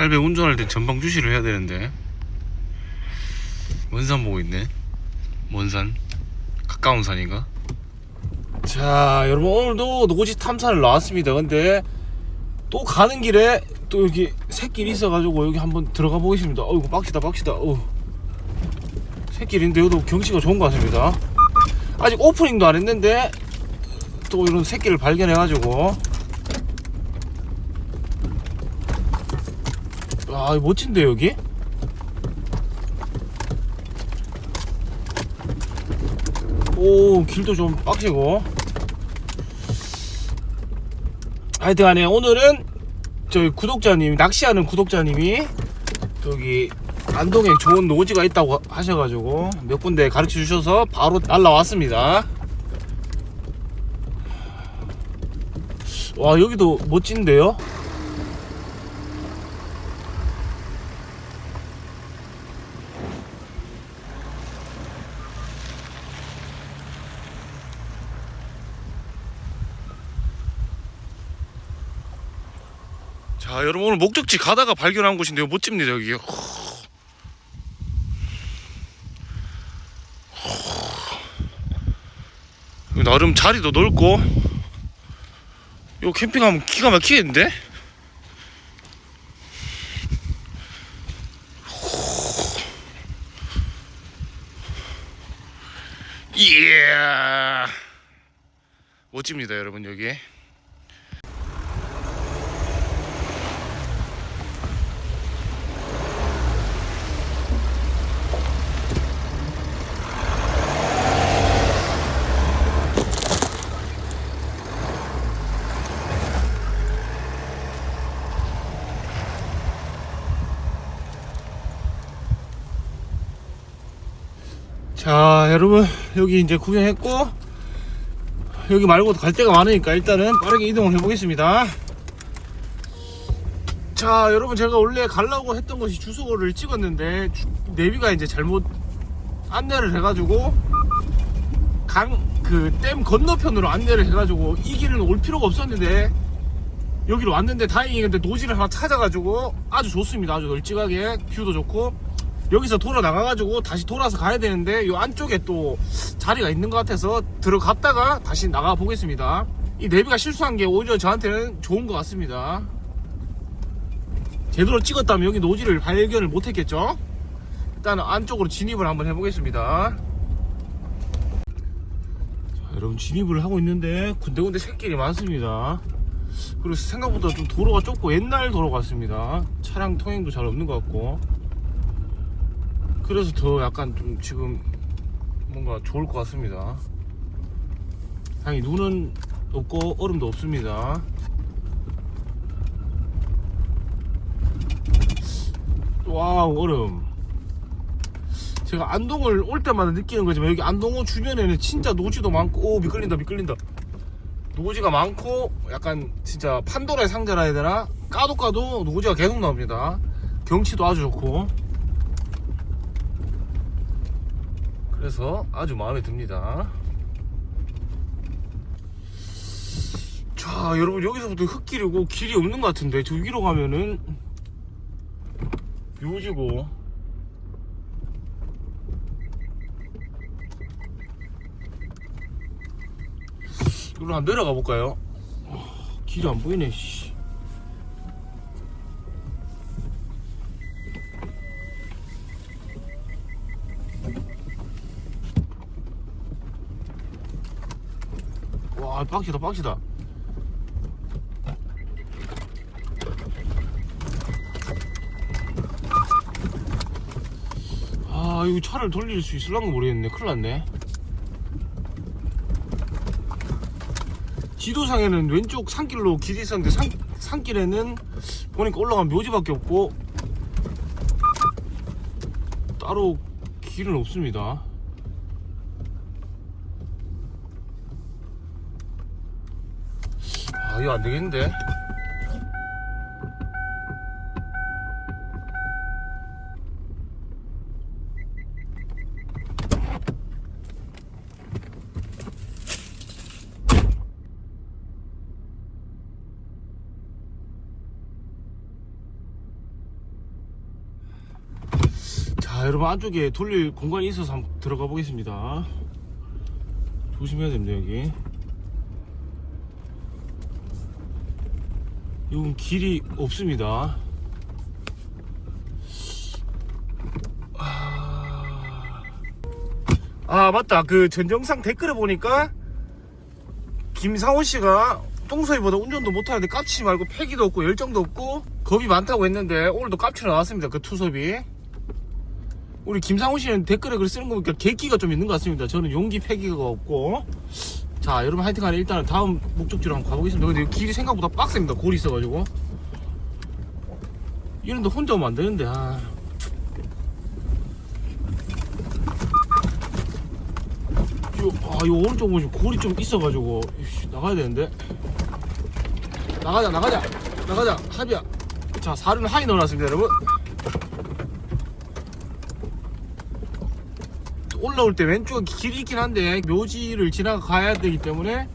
할배 운전할 때 전방 주시를 해야 되는데. 먼산 보고 있네. 먼 산. 가까운 산인가? 자 여러분 오늘도 노지 탐사를 나왔습니다. 근데 또 가는 길에 또 여기 새길이 있어가지고 여기 한번 들어가 보겠습니다. 어이구 빡시다 빡시다. 어. 새길인데 여기도 경치가 좋은 것 같습니다. 아직 오프닝도 안 했는데 또 이런 새끼를 발견해가지고 아 멋진데 여기? 오 길도 좀 빡시고. 하여튼 간에 오늘은 저희 구독자님 낚시하는 구독자님이 저기 안동에 좋은 노지가 있다고 하셔가지고 몇 군데 가르쳐 주셔서 바로 날라왔습니다. 와 여기도 멋진데요 오늘 목적지 가다가 발견한 곳인데요. 멋집니다 여기. 나름 자리도 넓고. 요 캠핑하면 기가 막히겠는데? 이야 멋집니다 여러분 여기 자 여러분 여기 이제 구경했고 여기 말고도 갈 데가 많으니까 일단은 빠르게 이동을 해보겠습니다. 자 여러분 제가 원래 가려고 했던 곳이 주소를 찍었는데 주- 내비가 이제 잘못 안내를 해가지고 강 그 댐 건너편으로 안내를 해가지고 이 길은 올 필요가 없었는데 여기로 왔는데 다행히 근데 노지를 하나 찾아가지고 아주 좋습니다. 아주 널찍하게 뷰도 좋고 여기서 돌아 나가가지고 다시 돌아서 가야 되는데 이 안쪽에 또 자리가 있는 것 같아서 들어갔다가 다시 나가 보겠습니다. 이 내비가 실수한 게 오히려 저한테는 좋은 것 같습니다. 제대로 찍었다면 여기 노지를 발견을 못했겠죠? 일단 안쪽으로 진입을 한번 해보겠습니다. 자, 여러분 진입을 하고 있는데 군데군데 새길이 많습니다. 그리고 생각보다 좀 도로가 좁고 옛날 도로 같습니다. 차량 통행도 잘 없는 것 같고. 그래서 더 약간 좀 지금 뭔가 좋을 것 같습니다. 다행히 눈은 없고 얼음도 없습니다. 와우 얼음. 제가 안동을 올 때마다 느끼는 거지만 여기 안동호 주변에는 진짜 노지도 많고 오 미끌린다 미끌린다. 노지가 많고 약간 진짜 판도라의 상자라 해야 되나? 까도 까도 노지가 계속 나옵니다. 경치도 아주 좋고. 그래서 아주 마음에 듭니다. 자, 여러분 여기서부터 흙길이고 길이 없는 것 같은데 저 위로 가면은 묘지고 이리로 한번 내려가 볼까요? 어, 길이 안 보이네. 씨. 와 빡시다 빡시다. 아 이거 차를 돌릴 수 있을란가 모르겠네. 큰일 났네. 지도상에는 왼쪽 산길로 길이 있었는데 산, 산길에는 보니까 올라가면 묘지밖에 없고 따로 길은 없습니다 아 이거 안 되겠는데? 여러분 안쪽에 돌릴 공간이 있어서 한번 들어가 보겠습니다. 조심해야 됩니다 여기 이건 길이 없습니다. 아, 아 맞다. 그 전정상 댓글에 보니까 김상호 씨가 똥소이보다 운전도 못하는데 깝치지 말고 패기도 없고 열정도 없고 겁이 많다고 했는데 오늘도 깝치러 나왔습니다 그 투섭이. 우리 김상호 씨는 댓글에 글 쓰는 거 보니까 객기가 좀 있는 것 같습니다. 저는 용기 패기가 없고 자 여러분 하여튼 간에 일단은 다음 목적지로 한번 가보겠습니다. 근데 길이 생각보다 빡셉니다. 골이 있어가지고. 이런데 혼자 오면 안 되는데 아. 요, 아, 요 오른쪽 보시면 골이 좀 있어가지고. 이씨, 나가야 되는데. 나가자 나가자 나가자. 합이야. 자 살은 하이 넣어놨습니다 여러분 올라올 때 왼쪽에 길이 있긴 한데 묘지를 지나가야 되기 때문에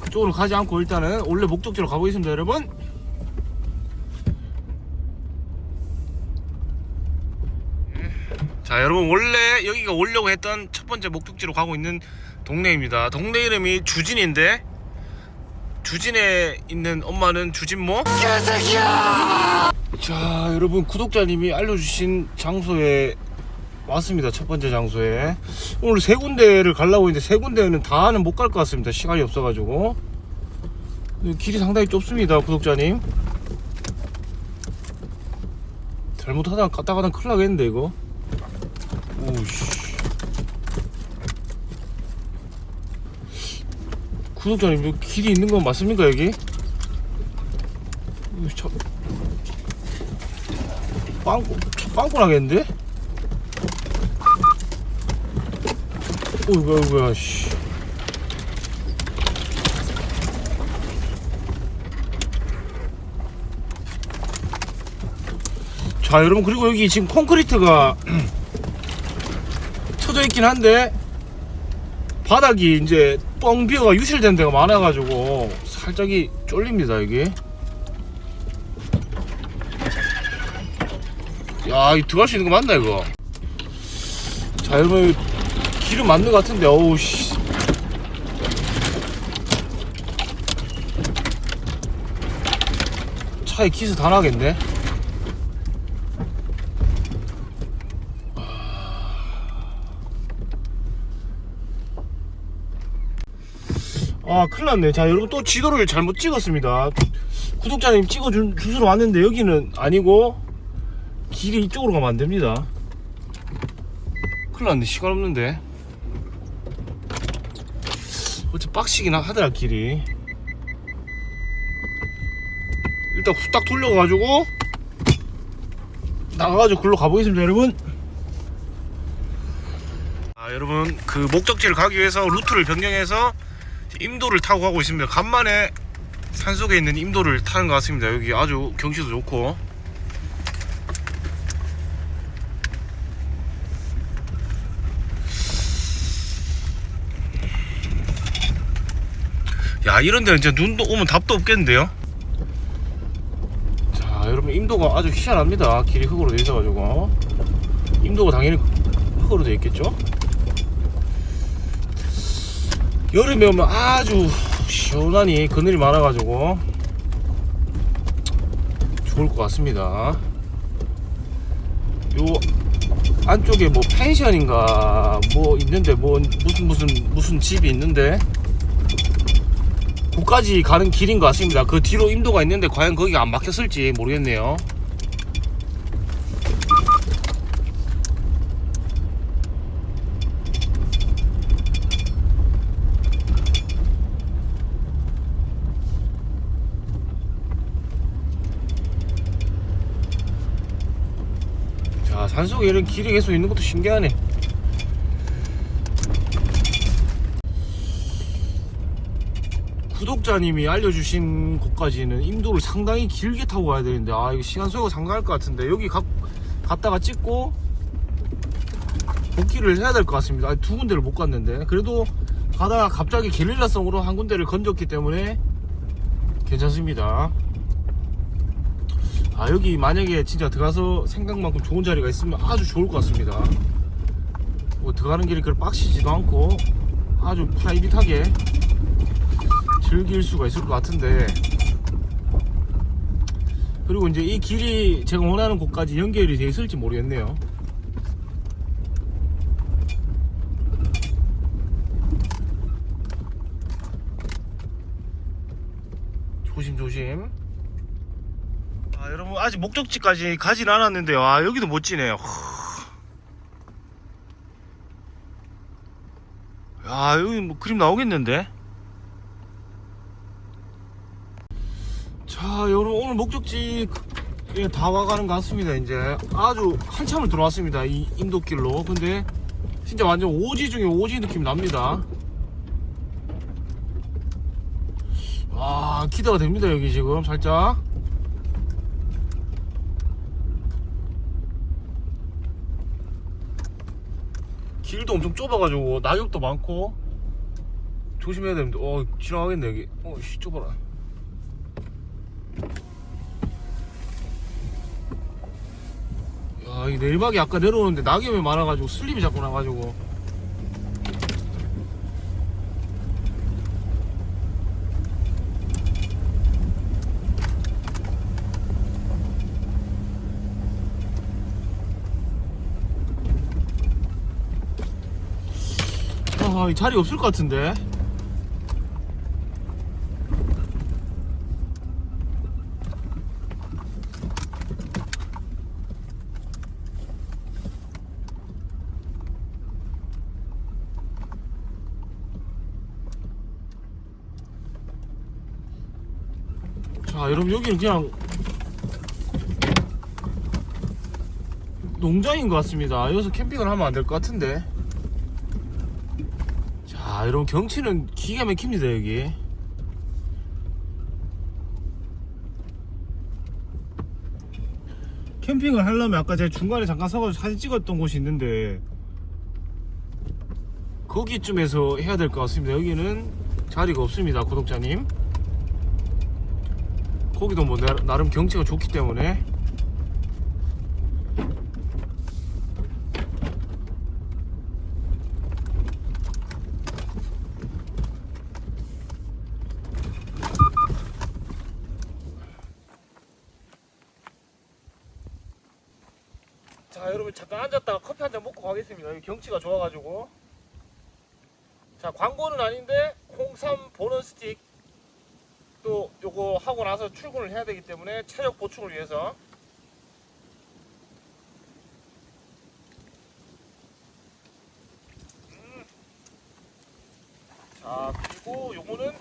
그쪽으로 가지 않고 일단은 원래 목적지로 가보겠습니다 여러분. 자 여러분 원래 여기가 오려고 했던 첫 번째 목적지로 가고 있는 동네입니다. 동네 이름이 주진인데 주진에 있는 엄마는 주진모? 자 여러분 구독자님이 알려주신 장소에 왔습니다. 첫 번째 장소에. 오늘 세 군데를 가려고 했는데 세 군데는 다는 못 갈 것 같습니다. 시간이 없어가지고. 길이 상당히 좁습니다 구독자님. 잘못하다가 갔다 가다 큰일 나겠는데 이거? 오우씨. 구독자님 여기 길이 있는 건 맞습니까 여기? 빵꾸 빵꾸 나겠는데? 어이구 어이구야 씨. 자 여러분 그리고 여기 지금 콘크리트가 쳐져 있긴 한데 바닥이 이제 뻥 비어가 유실된 데가 많아가지고 살짝이 쫄립니다 여기 야이 들어갈 수 있는 거 맞나 이거? 자 여러분 길은 맞는 것 같은데 어우 씨. 차에 기스 다 나겠네. 아 큰일 났네. 자 여러분 또 지도를 잘못 찍었습니다. 구독자님 찍어준 주소로 왔는데 여기는 아니고 길이 이쪽으로 가면 안됩니다. 큰일 났네. 시간 없는데 빡시긴 하더라 길이. 일단 후딱 돌려가지고 나가가지고 글로 가보겠습니다 여러분. 아 여러분 그 목적지를 가기 위해서 루트를 변경해서 임도를 타고 가고 있습니다. 간만에 산속에 있는 임도를 타는 것 같습니다. 여기 아주 경치도 좋고 야 이런 데는 진짜 눈도 오면 답도 없겠는데요? 자 여러분 임도가 아주 희한합니다. 길이 흙으로 돼 있어가지고. 임도가 당연히 흙으로 돼 있겠죠? 여름에 오면 아주 시원하니 그늘이 많아가지고 좋을 것 같습니다. 요 안쪽에 뭐 펜션인가 뭐 있는데 뭐 무슨 무슨 무슨 집이 있는데 거기까지 가는 길인 것 같습니다. 그 뒤로 임도가 있는데 과연 거기가 안 막혔을지 모르겠네요. 자 산속에 이런 길이 계속 있는 것도 신기하네 구독자님이 알려주신 곳까지는 임도를 상당히 길게 타고 가야 되는데 아 이거 시간 소요가 상당할 것 같은데 여기 가, 갔다가 찍고 복귀를 해야 될 것 같습니다. 아니, 두 군데를 못 갔는데. 그래도 가다가 갑자기 게릴라성으로 한 군데를 건졌기 때문에 괜찮습니다. 아 여기 만약에 진짜 들어가서 생각만큼 좋은 자리가 있으면 아주 좋을 것 같습니다. 뭐 들어가는 길이 그렇게 빡시지도 않고 아주 프라이빗하게 즐길 수가 있을 것 같은데. 그리고 이제 이 길이 제가 원하는 곳까지 연결이 되어 있을지 모르겠네요. 조심조심. 아 여러분 아직 목적지까지 가진 않았는데요. 아 여기도 멋지네요. 야 여기 뭐 그림 나오겠는데 자 여러분 오늘 목적지 예, 다 와가는 것 같습니다 이제. 아주 한참을 들어왔습니다 이 인도길로. 근데 진짜 완전 오지 중에 오지 느낌 납니다. 와 기대가 됩니다 여기 지금 살짝. 길도 엄청 좁아가지고 낙엽도 많고 조심해야 됩니다. 어 지나가겠네 여기. 어씨 좁아라 야, 이 내리막이 아까 내려오는데 낙엽이 많아가지고 슬립이 자꾸 나가지고. 아, 이 자리 없을 것 같은데. 자, 여러분 여기는 그냥 농장인 것 같습니다. 여기서 캠핑을 하면 안 될 것 같은데. 자, 여러분 경치는 기가 막힙니다 여기. 캠핑을 하려면 아까 제가 중간에 잠깐 서가지고 사진 찍었던 곳이 있는데 거기쯤에서 해야 될 것 같습니다. 여기는 자리가 없습니다, 구독자님. 거기도 뭐 나- 나름 경치가 좋기 때문에. 자 여러분 잠깐 앉았다가 커피 한 잔 먹고 가겠습니다. 경치가 좋아가지고. 자 광고는 아닌데 홍삼 보너스 스틱 또 요거 하고 나서 출근을 해야 되기 때문에 체력 보충을 위해서. 음. 자 그리고 요거는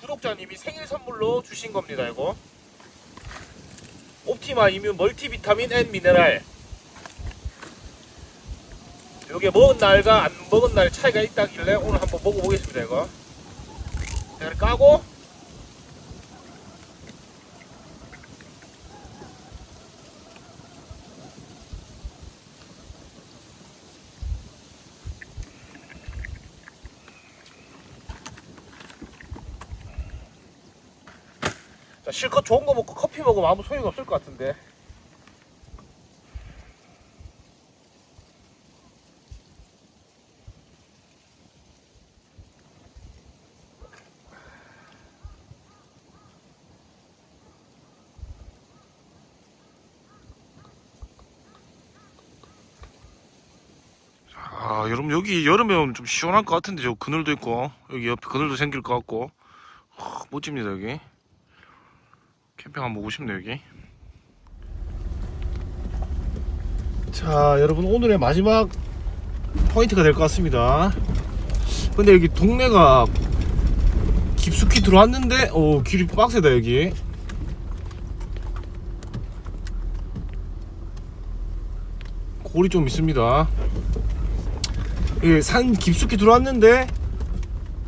구독자님이 생일 선물로 주신 겁니다 이거. 옵티마 이뮤 멀티비타민 앤 미네랄. 요게 먹은 날과 안 먹은 날 차이가 있다길래 오늘 한번 먹어보겠습니다 이거. 자, 이렇게 까고 실컷 좋은 거 먹고 커피 먹으면 아무 소용 없을 것 같은데. 아, 여러분 여기 여름에 오면 좀 시원할 것 같은데 저 그늘도 있고 여기 옆에 그늘도 생길 것 같고 하, 멋집니다 여기. 캠핑 한번 오고 싶네 여기. 자 여러분 오늘의 마지막 포인트가 될 것 같습니다. 근데 여기 동네가 깊숙이 들어왔는데 오 길이 빡세다 여기. 골이 좀 있습니다. 예, 산 깊숙이 들어왔는데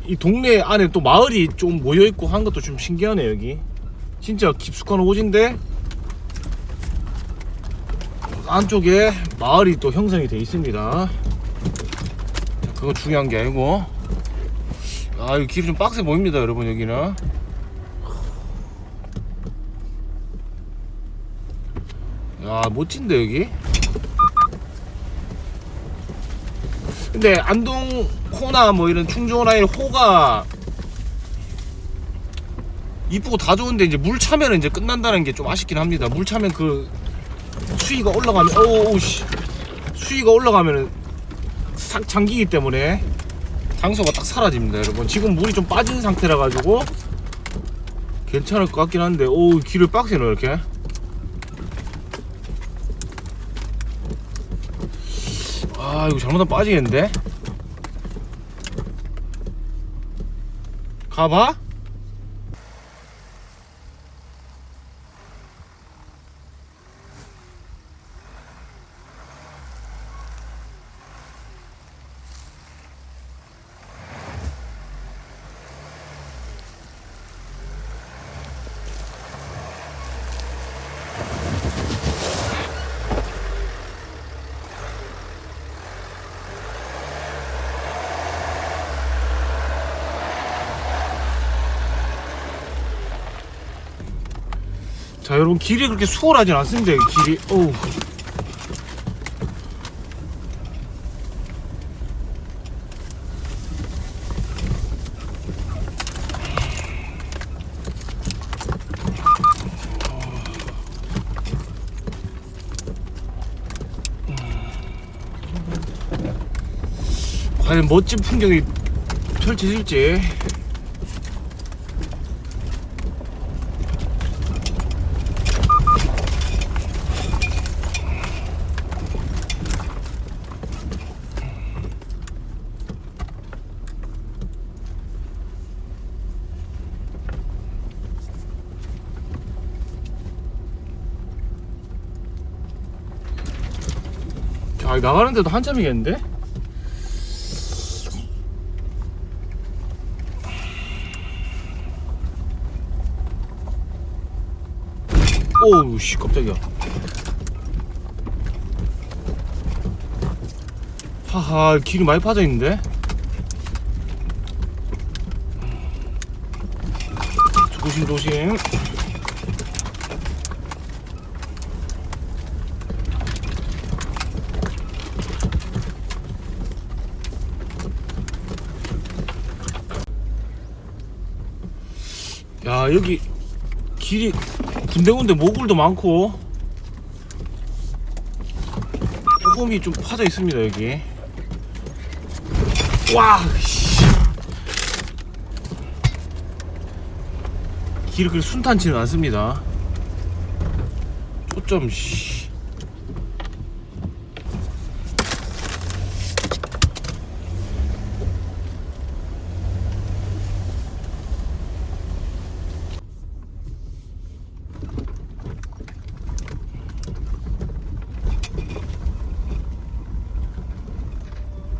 이 동네 안에 또 마을이 좀 모여있고 한 것도 좀 신기하네 여기 진짜 깊숙한 오지인데 안쪽에 마을이 또 형성이 돼 있습니다. 그거 중요한 게 아니고. 아 이 길이 좀 빡세 보입니다 여러분 여기는. 야 멋진데 여기? 근데 안동 호나 뭐 이런 충주 라인 호가 이쁘고 다 좋은데 이제 물 차면 이제 끝난다는 게 좀 아쉽긴 합니다. 물 차면 그 수위가 올라가면 오우씨. 수위가 올라가면은 싹 잠기기 때문에 장소가 딱 사라집니다 여러분. 지금 물이 좀 빠진 상태라 가지고 괜찮을 것 같긴 한데 오 길을 빡세네 이렇게. 아 이거 잘못하면 빠지겠는데? 가봐 자 여러분 길이 그렇게 수월하진 않습니다 이 길이. 어우. 과연 멋진 풍경이 펼쳐질지 자 나가는데도 한참이겠는데? 오우 씨 깜짝이야. 하하 길이 많이 빠져 있는데? 조심 조심 야 여기 길이 군데군데 모굴도 많고 호금이 좀 파져 있습니다 여기 와 씨. 길이 그렇게 순탄치는 않습니다 초점 씨.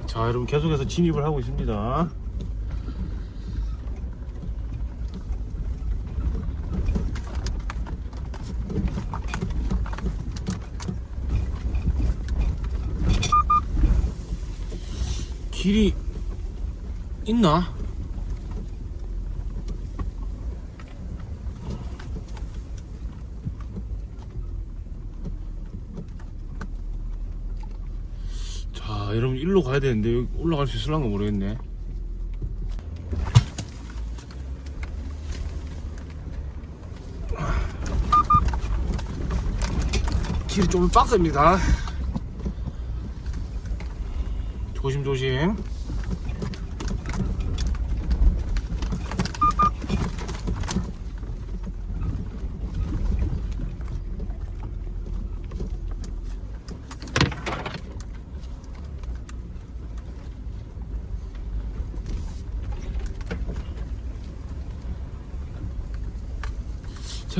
자 여러분 계속해서 진입을 하고 있습니다 길이 있나? 자 여러분 일로 가야 되는데 올라갈 수 있을란가 모르겠네. 길이 좀 빡셉니다. 조심조심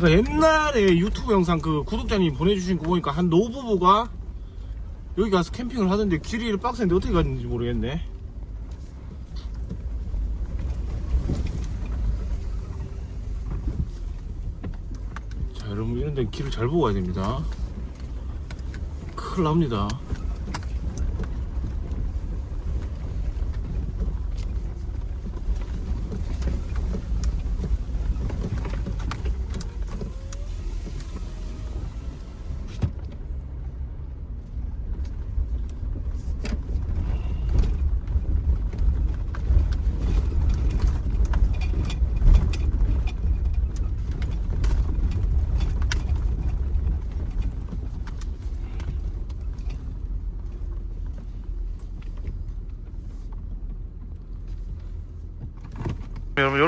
제가 옛날에 유튜브 영상 그 구독자님 보내주신 거 보니까 한 노부부가 여기 가서 캠핑을 하던데 길이 빡센데 어떻게 갔는지 모르겠네. 자 여러분 이런 데 길을 잘 보고 가야 됩니다. 큰일 납니다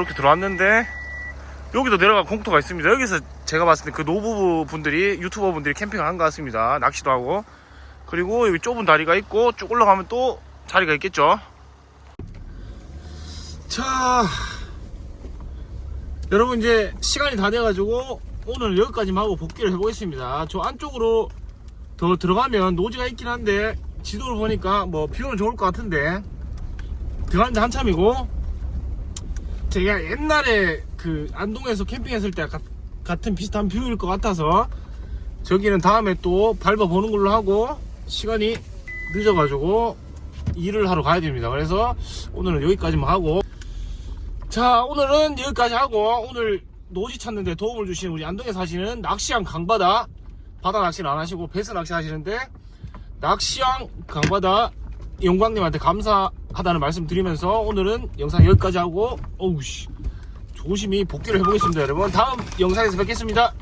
이렇게 들어왔는데 여기도 내려가 공터가 있습니다. 여기서 제가 봤을 때 그 노부 분들이 유튜버 분들이 캠핑을 한 것 같습니다. 낚시도 하고 그리고 여기 좁은 다리가 있고 쭉 올라가면 또 자리가 있겠죠. 자 여러분 이제 시간이 다 돼가지고 오늘 여기까지만 하고 복귀를 해보겠습니다. 저 안쪽으로 더 들어가면 노지가 있긴 한데 지도를 보니까 뭐 뷰는 좋을 것 같은데 들어가는데 한참이고 제가 옛날에 그 안동에서 캠핑했을 때 가- 같은 비슷한 뷰일 것 같아서 저기는 다음에 또 밟아보는 걸로 하고 시간이 늦어가지고 일을 하러 가야 됩니다. 그래서 오늘은 여기까지만 하고 자 오늘은 여기까지 하고 오늘 노지 찾는데 도움을 주신 우리 안동에 사시는 낚시왕 강바다 바다 낚시는 안 하시고 배스 낚시 하시는데 낚시왕 강바다 영광님한테 감사 하다는 말씀 드리면서 오늘은 영상 여기까지 하고 어우씨. 조심히 복귀를 해보겠습니다 여러분. 다음 영상에서 뵙겠습니다